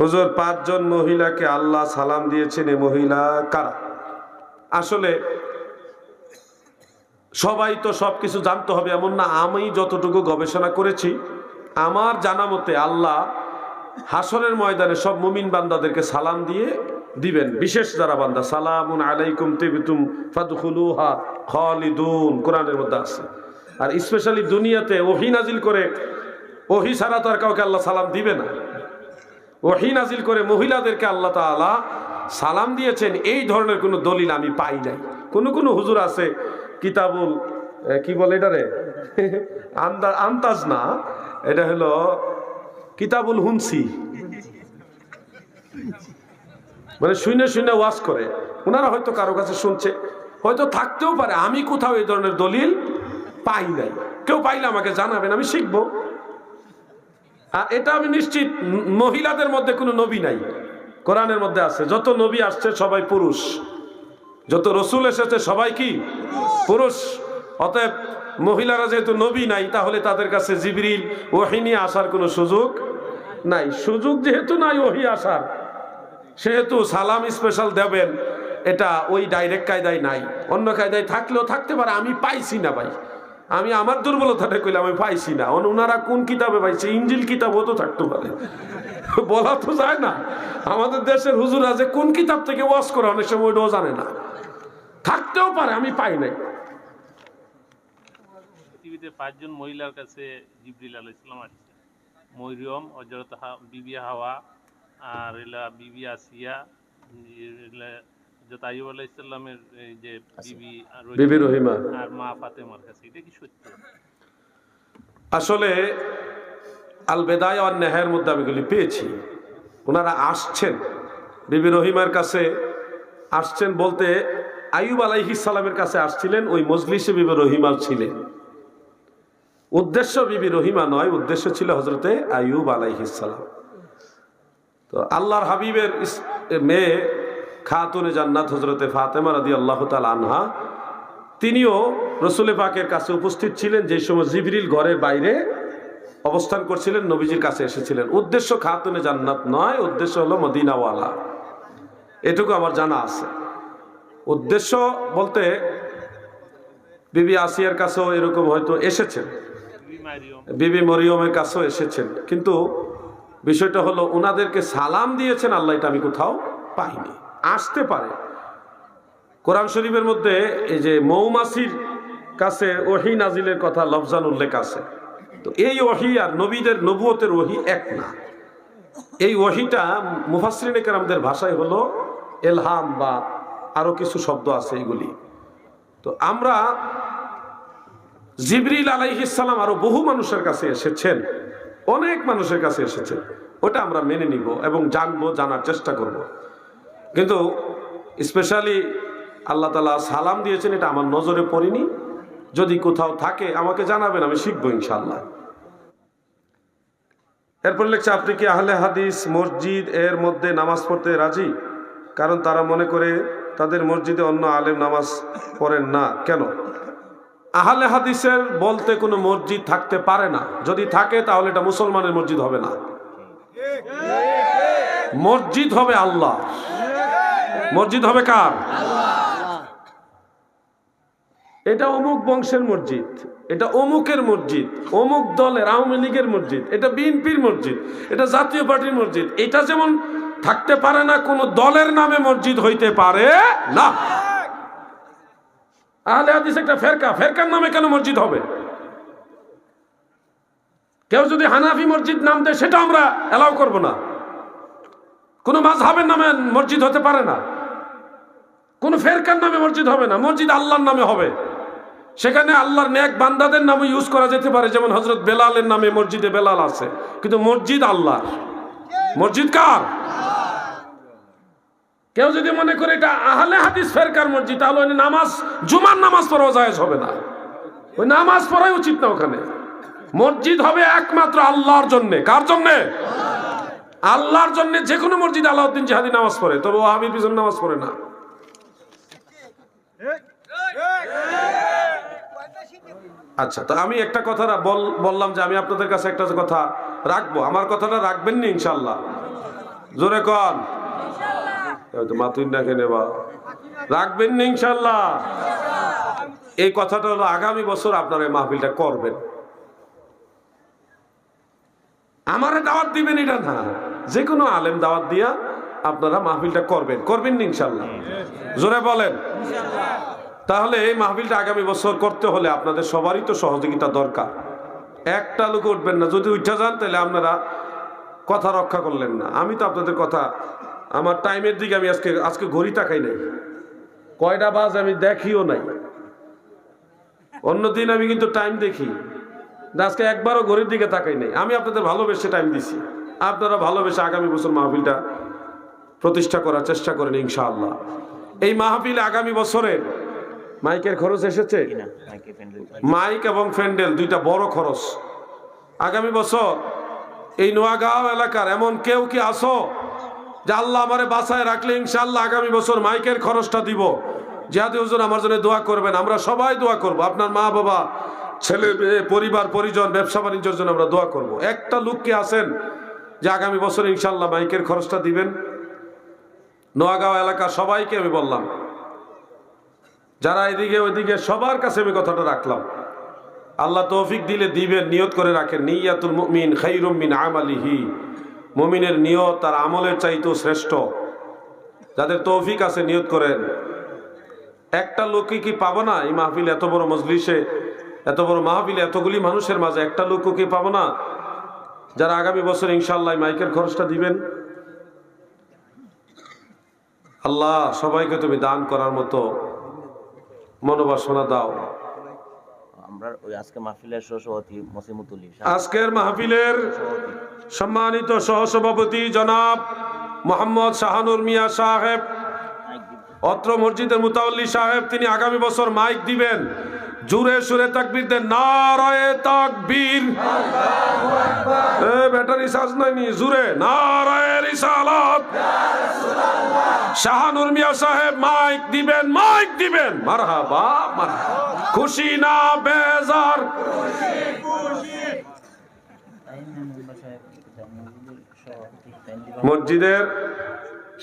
হুজুর, পাঁচজন মহিলাকে আল্লাহ সালাম দিয়েছেন, এই মহিলা কারা? আসলে সবাই তো সব কিছু জানতে হবে, এমন না, আমি যতটুকু গবেষণা করেছি, আমার জানা মতে আল্লাহ হাসনের ময়দানে সব মুমিন বান্দাদেরকে সালাম দিয়ে দিবেন, বিশেষ যারা বান্দা, সালামুন আলাইকুম তিবিতুম ফাদখুলুহা খালিদুন, কোরআনের মধ্যে আছে। আর স্পেশালি দুনিয়াতে ওহি নাজিল করে, ওহি ছাড়া তো আর কাউকে আল্লাহ সালাম দিবে না। ওহি নাজিল করে মহিলাদেরকে আল্লাহ তাআলা সালাম দিয়েছেন, এই ধরনের কোনো দলিল আমি পাই নাই। কোনো কোনো হুজুর আছে, কিতাবুল কি বলে এটা রে? আন্দা আন্তাজ না এটা হলো কিতাবুল হুনসি। মানে শুনে শুনে ওয়াজ করে। ওনারা হয়তো কারও কাছে শুনছে, হয়তো থাকতেও পারে। আমি কোথাও এই ধরনের দলিল পাই নাই। কেউ পাইলে আমাকে জানাবেন, আমি শিখব। আর এটা আমি নিশ্চিত মহিলাদের মধ্যে কোনো নবী নাই। কোরআনের মধ্যে আছে, যত নবী আসছে সবাই পুরুষ। যত রসুল এসেছে সবাই কি? পুরুষ। অতএব মহিলারা যেহেতু নবী নাই, তাহলে তাদের কাছে জিবরিল ওহিনী আসার কোনো সুযোগ নাই। সুযোগ যেহেতু নাই, ওহি আসার। সেহেতু সালাম স্পেশাল দেবেন, এটা ওই ডাইরেক্ট কায়দায় নাই। অন্য কায়দায় থাকলেও থাকতে পারে, আমি পাইছি না ভাই। আমি আমার দুর্বলতাটা কইলাম, আমি পাইছি না। ওনারা কোন কিতাবে পাইছে? ইঞ্জিল কিতাব তো থাকতে পারে। বলা তো যায় না। আমাদের দেশের হুজুরা যে কোন কিতাব থেকে ওয়াশ করে, অনেক সময় ওইটাও জানে না। থাকতেও পারে, আমি পাই নাই। পৃথিবীতে পাঁচজন মহিলার কাছে জিবরিল আলাহ ইসলাম আসছে। বিবি হাওয়া, আর বিবি আসিয়া এলা হজরত আইব আলাহ এই যে বিবি বিবি রহিমা। আর মা ফাতেমার কাছে এটা কি সত্য? আসলে আল বেদায় আর নেহের মধ্যে আমি এগুলি পেয়েছি। ওনারা আসছেন বিবি রহিমার কাছে আসছেন বলতে আইব আলাইহিস সালামের কাছে আসছিলেন ওই মজলিসে বিবি রহিমা ছিলেন। উদ্দেশ্য বিবি রহিমা নয় উদ্দেশ্য ছিল হজরতে আইব আলাইহিস সালাম। তো আল্লাহর হাবিবের মেয়ে খাতুনে জান্নাত হজরতে ফাতেমা রাদি আল্লাহ আনহা, তিনিও রসুলে পাকের কাছে উপস্থিত ছিলেন, যে সময় জিবরিল ঘরের বাইরে অবস্থান করছিলেন, নবীজির কাছে এসেছিলেন। উদ্দেশ্য খাতুনে জান্নাত নয়, উদ্দেশ্য হলো মদিনাওয়ালা। এটুকু আমার জানা আছে। উদ্দেশ্য বলতে বিবি আসিয়ার কাছেও এরকম হয়তো এসেছেন। বিবি বিবি মরিয়মের কাছেও এসেছেন। কিন্তু বিষয়টা হলো ওনাদেরকে সালাম দিয়েছেন, আল্লাহ এটা আমি কোথাও পাইনি। আসতে পারে। কোরআন শরীফের মধ্যে এই যে মৌমাছির কাছে ওহি নাজিলের কথা লফজান উল্লেখ আছে। তো এই ওহি আর নবীদের নবুয়তের ওহি এক না। এই ওহিটা মুফাসরিন কেরামদের ভাষায় হলো এলহাম বা আরও কিছু শব্দ আছে এগুলি তো আমরা জিবরিল আলাইহিসাল্লাম আরও বহু মানুষের কাছে এসেছেন, অনেক মানুষের কাছে এসেছেন। ওটা আমরা মেনে নিব এবং জানব, জানার চেষ্টা করব। কিন্তু স্পেশালি আল্লাহ তালা সালাম দিয়েছেন, এটা আমার নজরে পড়িনি। যদি কোথাও থাকে, আমাকে জানাবেন, আমি শিখব ইনশাল্লাহ এরপর লিখছে, আপনি কি আহলে হাদিস মসজিদ এর মধ্যে নামাজ পড়তে রাজি? কারণ তারা মনে করে তাদের মসজিদে অন্য আলেম নামাজ পড়েন না। কেন? আহলে হাদিসের বলতে কোনো মসজিদ থাকতে পারে না। যদি থাকে, তাহলে এটা মুসলমানের মসজিদ হবে না। মসজিদ হবে আল্লাহ মসজিদ হবে কার? এটা অমুক বংশের মসজিদ, এটা অমুকের মসজিদ, অমুক দলের আওয়ামী লীগের মসজিদ, এটা বিএনপির মসজিদ, এটা জাতীয় পার্টির মসজিদ। এটা যেমন থাকতে পারে না, কোনো দলের নামে মসজিদ হইতে পারে না। আহলে হাদিস একটা ফেরকা, ফেরকার নামে কেন মসজিদ হবে? কেউ যদি হানাফি মসজিদ নাম দেয়, সেটা আমরা এলাও করব না। কোনো মাঝহাবের নামে মসজিদ হতে পারে না। কোন ফেরকার নামে মসজিদ হবে না, মসজিদ আল্লাহর নামে হবে। সেখানে আল্লাহর নেক বান্দাদের নামে ইউজ করা যেতে পারে, যেমন হজরত বেলালের নামে মসজিদে বেলাল আছে। কিন্তু মসজিদ আল্লাহ মসজিদ কার? কেউ যদি মনে করে এটা আহলে হাদিস ফেরকার মসজিদ, তাহলে ওই নামাজ, জুমার নামাজ পড়াও জায়েজ হবে না। ওই নামাজ পড়াই উচিত না ওখানে। মসজিদ হবে একমাত্র আল্লাহর জন্য। কার জন্য? আল্লাহর জন্য যে কোনো মসজিদ আলাউদ্দিন জিহাদি নামাজ পড়ে, তবে ওহাবির পিছনে নামাজ পড়ে না। আচ্ছা তো আমি একটা কথা বল- বললাম যে আমি আপনাদের কাছে একটা কথা রাখব। আমার কথাটা রাখবেন নি ইনশাল্লাহ জোরে কন। মাতুই না কেনে বা রাখবেন না ইনশাল্লাহ এই কথাটা হলো আগামী বছর আপনারা এই মাহফিলটা করবেন। আমারে দাওয়াত দিবেন এটা না। যে কোনো আলেম দাওয়াত দিয়া আপনারা মাহফিলটা করবেন। করবেন ইনশাল্লাহ? জোরে বলেন। তাহলে এই মাহফিলটা আগামী বছর করতে হলে আপনাদের সবারই তো সহযোগিতা দরকার। একটা লোক উঠবেন না। যদি উঠে যান, তাহলে আপনারা কথা রক্ষা করলেন না। আমি তো আপনাদের কথা, আমার টাইমের দিকে আমি আজকে আজকে ঘড়ি তাকাই নাই। কয়টা বাজ আমি দেখিও নাই। অন্যদিন আমি কিন্তু টাইম দেখি। আজকে একবারও ঘড়ির দিকে তাকাই নাই। আমি আপনাদের ভালোবেসে টাইম দিছি। আপনারা ভালোবেসে আগামী বছর মাহফিলটা প্রতিষ্ঠা করার চেষ্টা করেন ইনশাআল্লাহ। এই মাহফিলে আগামী বছরের মাইকের খরচ এসেছে? মাইক এবং ফ্যান্ডেল দুইটা বড় খরচ। আগামী বছর এই নোয়াগাঁও এলাকার এমন কেউ কি আসো যে আল্লাহ আমারে বাসায় রাখলে ইনশাল্লাহ আগামী বছর মাইকের খরচটা দিব? জিহাদি হুজুর আমার জন্য দোয়া করবেন আমরা সবাই দোয়া করব। আপনার মা বাবা ছেলে মেয়ে পরিবার পরিজন ব্যবসা বাণিজ্যের জন্য আমরা দোয়া করব। একটা লোক কি আছেন যে আগামী বছর ইনশাল্লাহ মাইকের খরচটা দিবেন? নোয়াগাঁও এলাকা সবাইকে আমি বললাম, যারা এদিকে ওইদিকে সবার কাছে আমি কথাটা রাখলাম, আল্লাহ তৌফিক দিলে দিবেন, নিয়ত করে রাখেন, নিয়াতুল মুমিন খাইরুম মিন আমালিহি। মুমিনের নিয়ত তার আমলের চাইতেও শ্রেষ্ঠ। যাদের তৌফিক আছে নিয়ত করেন। একটা লোকই কি পাবো না? এই মাহফিল এত বড় মজলিসে, এত বড় মাহফিল এতগুলি মানুষের মাঝে একটা লোকও কি পাবো না? যারা আগামী বছর ইনশাল্লাহ মাইকের খরচটা দিবেন আল্লাহ সবাইকে তুমি দান করার মতো মনোবাসনা দাও। আজকের মাহফিলের সম্মানিত সহসভাপতি জনাব মোহাম্মদ শাহানুর মিয়া সাহেব অত্র মসজিদের মুতাল্লি সাহেব তিনি আগামী বছর মাইক দিবেন। জুরে সুরে তাকবীর দেন নারায়ে তাকবীর। এ ব্যাটারি চার্জ নাইনি জুরে নারায়ে রিসালাত। শাহানুর মিয়া সাহেব মাইক দিবেন মাইক দিবেন। মারহাবা খুশি না বেজার। মসজিদের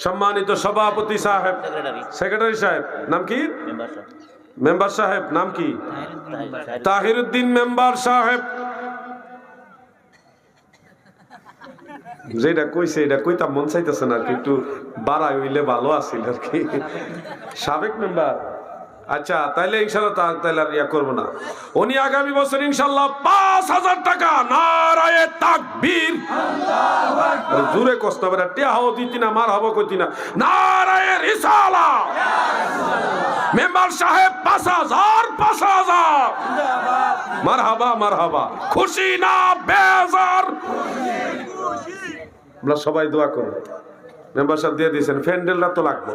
সম্মানিত সভাপতি সাহেব সেক্রেটারি সাহেব নাম কি? মেম্বার সাহেব। মেম্বার সাহেব নাম কি? তাহিরুদ্দিন মেম্বার সাহেব। যেটা কইছে, এটা কইতাম মন চাইতেছে না একটু বাড়াই হইলে ভালো আছিল আর কি। সাবেক মেম্বার আচ্ছা তাইলে ইনশাল্লাহ তা- তাইলে আর ইয়া করব না। উনি আগামী বছর ইনশাল্লাহ পাঁচ হাজার টাকা নারায়ে তাকবীর। জুরে কষ্ট হবে টিয়া হও, দিতি না, মার হব, কইতি না। নারায়ে রিসালা। মেম্বার সাহেব, পাঁচ হাজার পাঁচ হাজার। মার হাবা মার হাবা খুশি না, বেজার। আমরা সবাই দোয়া করব মেম্বার সাহেব দিয়ে দিয়েছেন। ফ্যান্ডেলটা তো লাগবে।